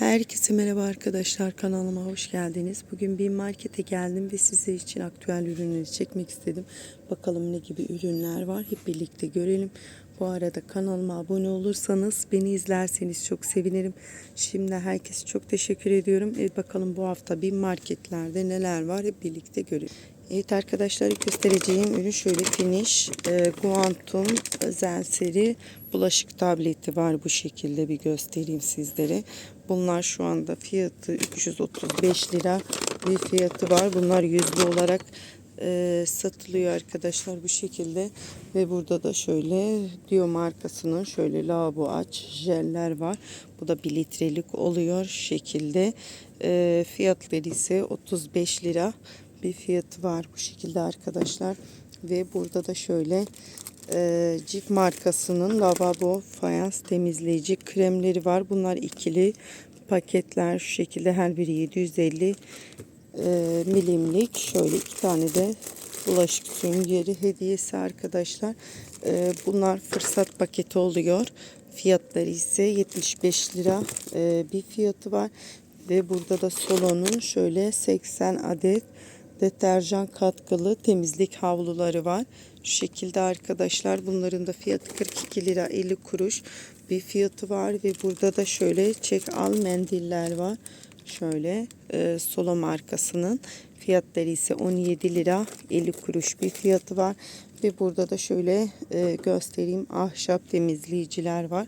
Herkese merhaba arkadaşlar kanalıma hoş geldiniz. Bugün bir markete geldim ve size için aktüel ürünleri çekmek istedim. Bakalım ne gibi ürünler var hep birlikte görelim. Bu arada kanalıma abone olursanız beni izlerseniz çok sevinirim. Şimdi herkese çok teşekkür ediyorum. Evet bakalım bu hafta bir marketlerde neler var hep birlikte görelim. Evet arkadaşlar göstereceğim ürün şöyle finish e, Quantum özel seri bulaşık tableti var bu şekilde bir göstereyim sizlere. Bunlar şu anda fiyatı 335 lira bir fiyatı var. Bunlar yüzlü olarak e, satılıyor arkadaşlar bu şekilde ve burada da şöyle Dio markasının şöyle lavabo aç jeller var. Bu da 1 litrelik oluyor şekilde. E, fiyatları ise 35 lira bir fiyatı var bu şekilde arkadaşlar. Ve burada da şöyle e, Cif markasının lavabo fayans temizleyici kremleri var. Bunlar ikili paketler şu şekilde her biri 750 e, milimlik. Şöyle iki tane de bulaşık süngeri hediyesi arkadaşlar. E, bunlar fırsat paketi oluyor. Fiyatları ise 75 lira e, bir fiyatı var. Ve burada da Solo'nun şöyle 80 adet deterjan katkılı temizlik havluları var. Şu şekilde arkadaşlar bunların da fiyatı 42 lira 50 kuruş bir fiyatı var ve burada da şöyle çek al mendiller var. Şöyle e, Solo markasının fiyatları ise 17 lira 50 kuruş bir fiyatı var. Ve burada da şöyle e, göstereyim ahşap temizleyiciler var.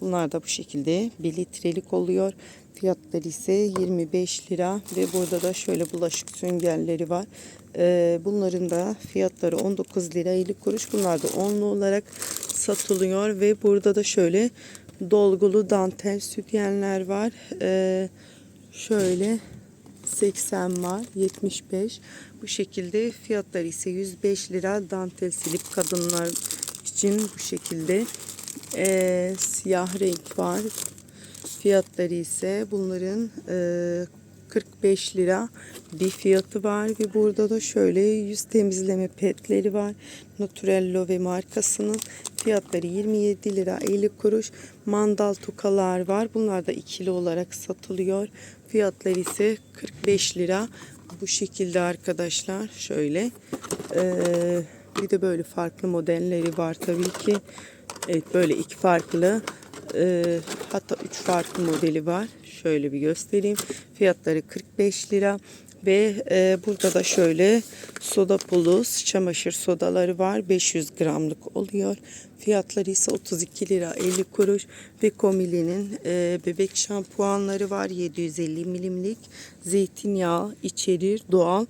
Bunlar da bu şekilde 1 litrelik oluyor. Fiyatları ise 25 lira ve burada da şöyle bulaşık süngerleri var. Ee, bunların da fiyatları 19 lira 50 kuruş. Bunlar da onlu olarak satılıyor ve burada da şöyle dolgulu dantel sütyenler var. Ee, şöyle 80 var 75 bu şekilde fiyatları ise 105 lira dantel silip kadınlar için bu şekilde ee, siyah renk var Fiyatları ise bunların e, 45 lira bir fiyatı var ve burada da şöyle yüz temizleme petleri var. Naturello ve markasının fiyatları 27 lira 50 kuruş. Mandal tukalar var. Bunlar da ikili olarak satılıyor. Fiyatları ise 45 lira. Bu şekilde arkadaşlar şöyle. Ee, bir de böyle farklı modelleri var tabii ki. Evet böyle iki farklı e, hatta 3 farklı modeli var. Şöyle bir göstereyim. Fiyatları 45 lira. Ve e, burada da şöyle soda plus çamaşır sodaları var. 500 gramlık oluyor. Fiyatları ise 32 lira 50 kuruş. Ve Komili'nin e, bebek şampuanları var. 750 milimlik. Zeytinyağı içerir doğal.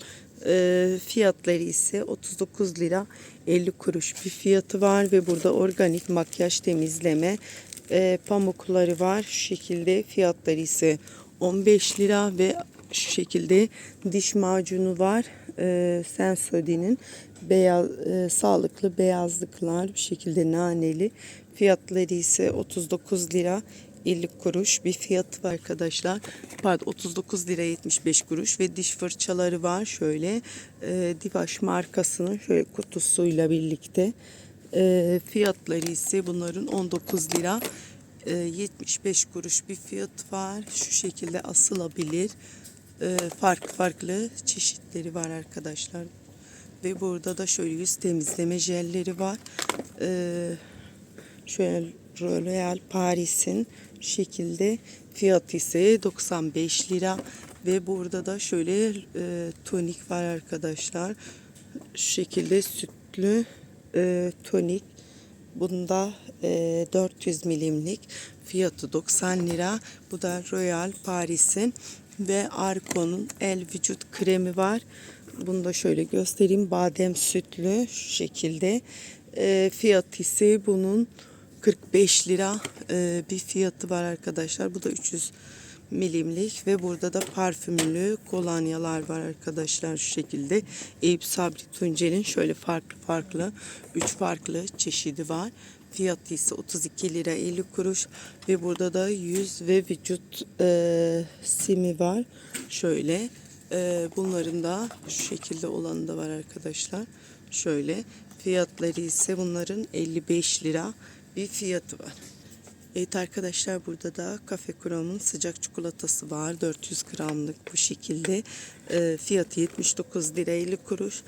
E, fiyatları ise 39 lira 50 kuruş bir fiyatı var. Ve burada organik makyaj temizleme e, pamukları var. Şu şekilde fiyatları ise 15 lira ve şu şekilde diş macunu var. E, Sensodyne'in beyaz, e, sağlıklı beyazlıklar bu şekilde naneli. Fiyatları ise 39 lira 50 kuruş bir fiyatı var arkadaşlar. Pardon 39 lira 75 kuruş ve diş fırçaları var şöyle. E, Divaş markasının şöyle kutusuyla birlikte. E, fiyatları ise bunların 19 lira e, 75 kuruş bir fiyat var. Şu şekilde asılabilir. E, farklı farklı çeşitleri var arkadaşlar. Ve burada da şöyle yüz temizleme jelleri var. E, şöyle Royal Paris'in şekilde fiyatı ise 95 lira. Ve burada da şöyle e, tonik var arkadaşlar. Şu şekilde sütlü e, tonik. Bunda e, 400 milimlik fiyatı 90 lira. Bu da Royal Paris'in ve Arko'nun el vücut kremi var. Bunu da şöyle göstereyim. Badem sütlü şu şekilde. E, fiyatı ise bunun 45 lira e, bir fiyatı var arkadaşlar. Bu da 300 milimlik ve burada da parfümlü kolonyalar var arkadaşlar şu şekilde. Eyüp Sabri Tuncel'in şöyle farklı farklı 3 farklı çeşidi var. Fiyatı ise 32 lira 50 kuruş ve burada da yüz ve vücut e, simi var. Şöyle e, bunların da şu şekilde olanı da var arkadaşlar. Şöyle fiyatları ise bunların 55 lira bir fiyatı var. Evet arkadaşlar burada da Cafe Crom'un sıcak çikolatası var. 400 gramlık bu şekilde. Ee, fiyatı 79 lira 50 kuruş.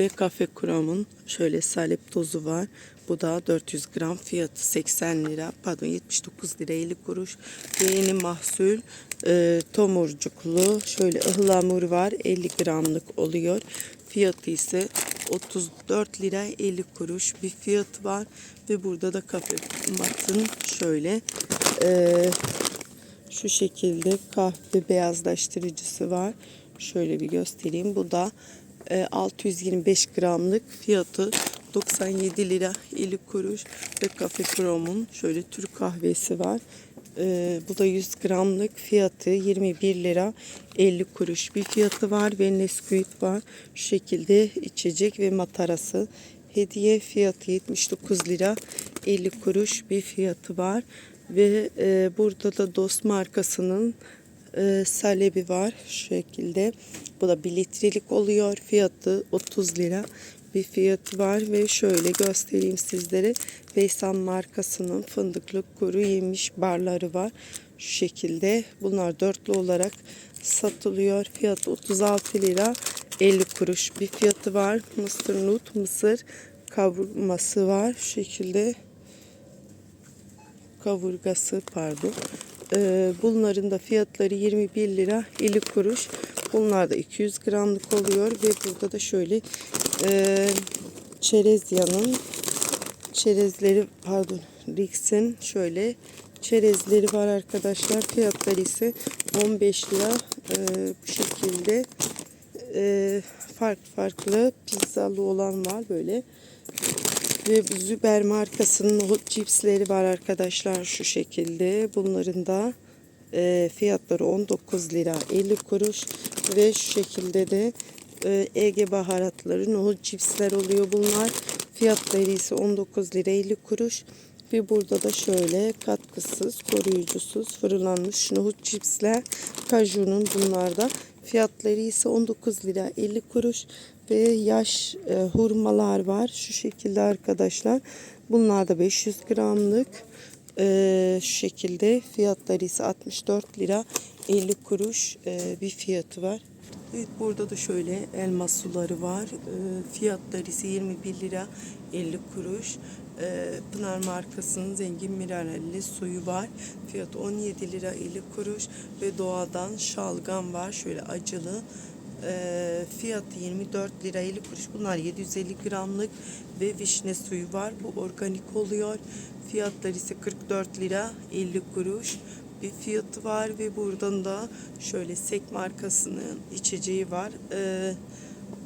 Ve Cafe Crom'un şöyle salep tozu var. Bu da 400 gram fiyatı 80 lira pardon 79 lira 50 kuruş. Ve yeni mahsul e, tomurcuklu şöyle ıhlamur var 50 gramlık oluyor. Fiyatı ise 34 lira 50 kuruş bir fiyatı var. Ve burada da kafe matın şöyle e, şu şekilde kahve beyazlaştırıcısı var. Şöyle bir göstereyim. Bu da e, 625 gramlık fiyatı 97 lira 50 kuruş ve Cafe Crom'un şöyle Türk kahvesi var. E, bu da 100 gramlık fiyatı 21 lira 50 kuruş bir fiyatı var ve Nesquik var. Şu şekilde içecek ve matarası hediye fiyatı 79 lira 50 kuruş bir fiyatı var ve e, burada da Dost markasının e, salebi var şu şekilde. Bu da 1 litrelik oluyor. Fiyatı 30 lira bir fiyatı var ve şöyle göstereyim sizlere. Veysam markasının fındıklı kuru yemiş barları var. Şu şekilde. Bunlar dörtlü olarak satılıyor. Fiyatı 36 lira 50 kuruş bir fiyatı var. Mısır nut, mısır kavurması var. Şu şekilde kavurgası pardon. Ee, bunların da fiyatları 21 lira 50 kuruş. Bunlar da 200 gramlık oluyor ve burada da şöyle e, çerezyanın çerezleri pardon Rix'in şöyle çerezleri var arkadaşlar. Fiyatları ise 15 lira e, bu şekilde e, farklı farklı pizzalı olan var böyle. Ve Züber markasının hot cipsleri var arkadaşlar şu şekilde. Bunların da e, fiyatları 19 lira 50 kuruş ve şu şekilde de e, Ege baharatları nohut cipsler oluyor bunlar. Fiyatları ise 19 lira 50 kuruş. Ve burada da şöyle katkısız, koruyucusuz fırınlanmış nohut cipsler. Kajunun bunlarda. Fiyatları ise 19 lira 50 kuruş ve yaş e, hurmalar var. Şu şekilde arkadaşlar. Bunlar da 500 gramlık. E, şu şekilde fiyatları ise 64 lira 50 kuruş e, bir fiyatı var. Evet burada da şöyle elma suları var. E, fiyatları ise 21 lira 50 kuruş. E, Pınar markasının zengin mineralli suyu var. Fiyatı 17 lira 50 kuruş ve doğadan şalgam var. Şöyle acılı. E, fiyatı 24 lira 50 kuruş. Bunlar 750 gramlık ve vişne suyu var. Bu organik oluyor. Fiyatları ise 44 lira 50 kuruş bir fiyatı var ve buradan da şöyle Sek markasının içeceği var. Ee,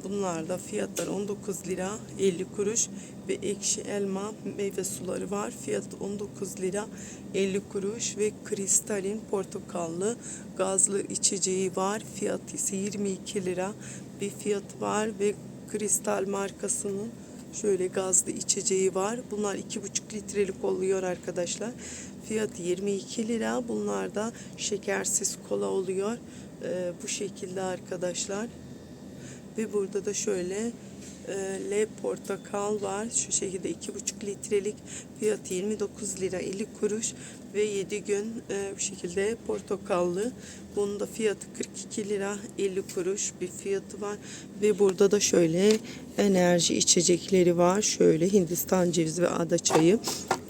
bunlar da fiyatları 19 lira 50 kuruş ve ekşi elma meyve suları var. Fiyatı 19 lira 50 kuruş ve kristalin portakallı gazlı içeceği var. Fiyatı ise 22 lira bir fiyatı var ve kristal markasının Şöyle gazlı içeceği var. Bunlar 2,5 litrelik oluyor arkadaşlar. Fiyatı 22 lira. Bunlar da şekersiz kola oluyor. Ee, bu şekilde arkadaşlar. Ve burada da şöyle e, L portakal var. Şu şekilde 2,5 litrelik fiyatı 29 lira 50 kuruş ve 7 gün e, bu şekilde portakallı. Bunun da fiyatı 42 lira 50 kuruş bir fiyatı var. Ve burada da şöyle enerji içecekleri var. Şöyle Hindistan cevizi ve ada çayı.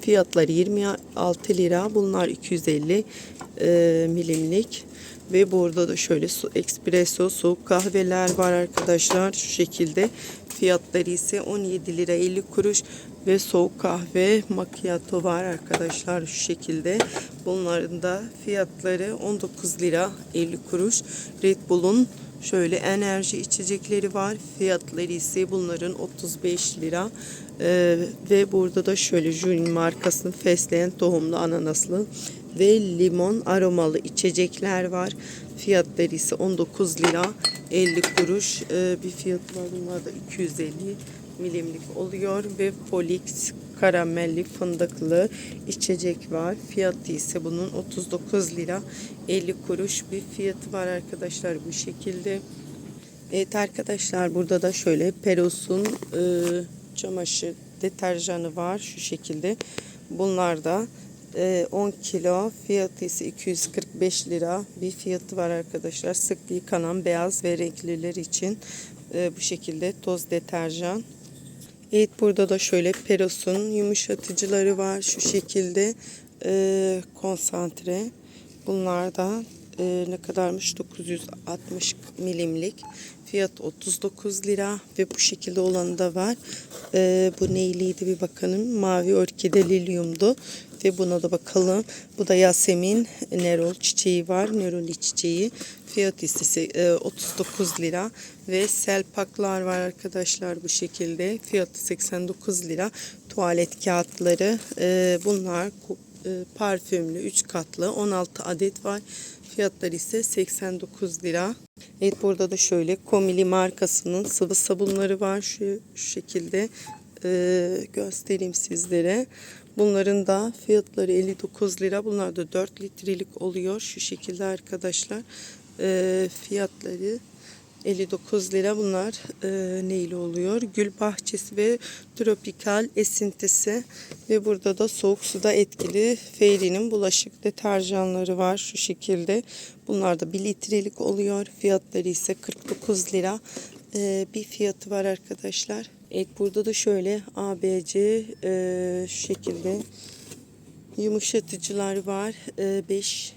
Fiyatları 26 lira. Bunlar 250 e, milimlik. Ve burada da şöyle su, espresso soğuk kahveler var arkadaşlar. Şu şekilde. Fiyatları ise 17 lira 50 kuruş ve soğuk kahve macchiato var arkadaşlar şu şekilde. Bunların da fiyatları 19 lira 50 kuruş. Red Bull'un şöyle enerji içecekleri var. Fiyatları ise bunların 35 lira. Ee, ve burada da şöyle Jun markasının fesleğen tohumlu ananaslı ve limon aromalı içecekler var. Fiyatları ise 19 lira 50 kuruş ee, bir fiyat var. Bunlar da 250 milimlik oluyor ve Polix karamelli fındıklı içecek var. Fiyatı ise bunun 39 lira 50 kuruş bir fiyatı var arkadaşlar bu şekilde. Evet arkadaşlar burada da şöyle Peros'un e, çamaşır deterjanı var şu şekilde. Bunlar da Ee, 10 kilo fiyatı ise 245 lira bir fiyatı var arkadaşlar. Sık yıkanan beyaz ve renkliler için e, bu şekilde toz deterjan. Evet burada da şöyle Peros'un yumuşatıcıları var şu şekilde e, konsantre. Bunlar da e, ne kadarmış 960 milimlik fiyat 39 lira ve bu şekilde olanı da var. E, bu neyliydi bir bakalım mavi orkide lilyumdu ve buna da bakalım. Bu da Yasemin Nerol çiçeği var. Neroli çiçeği. Fiyat ise e, 39 lira ve selpaklar var arkadaşlar bu şekilde. Fiyatı 89 lira. Tuvalet kağıtları e, bunlar e, parfümlü 3 katlı 16 adet var. Fiyatları ise 89 lira. Evet burada da şöyle Komili markasının sıvı sabunları var şu, şu şekilde e, göstereyim sizlere. Bunların da fiyatları 59 lira. Bunlar da 4 litrelik oluyor şu şekilde arkadaşlar. E, fiyatları 59 lira bunlar e, neyle oluyor? Gül bahçesi ve tropikal esintisi ve burada da soğuk suda etkili Fairy'nin bulaşık deterjanları var şu şekilde. Bunlar da 1 litrelik oluyor. Fiyatları ise 49 lira. E, bir fiyatı var arkadaşlar. Evet burada da şöyle ABC e, şu şekilde yumuşatıcılar var. 5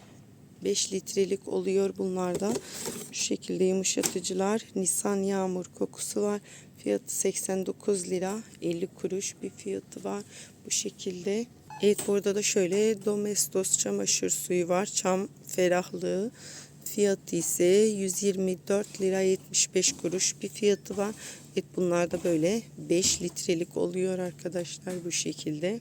5 litrelik oluyor bunlarda. Şu şekilde yumuşatıcılar. Nisan yağmur kokusu var. Fiyatı 89 lira. 50 kuruş bir fiyatı var. Bu şekilde. Evet burada da şöyle Domestos çamaşır suyu var. Çam ferahlığı. Fiyatı ise 124 lira 75 kuruş bir fiyatı var. Evet bunlar da böyle 5 litrelik oluyor arkadaşlar bu şekilde.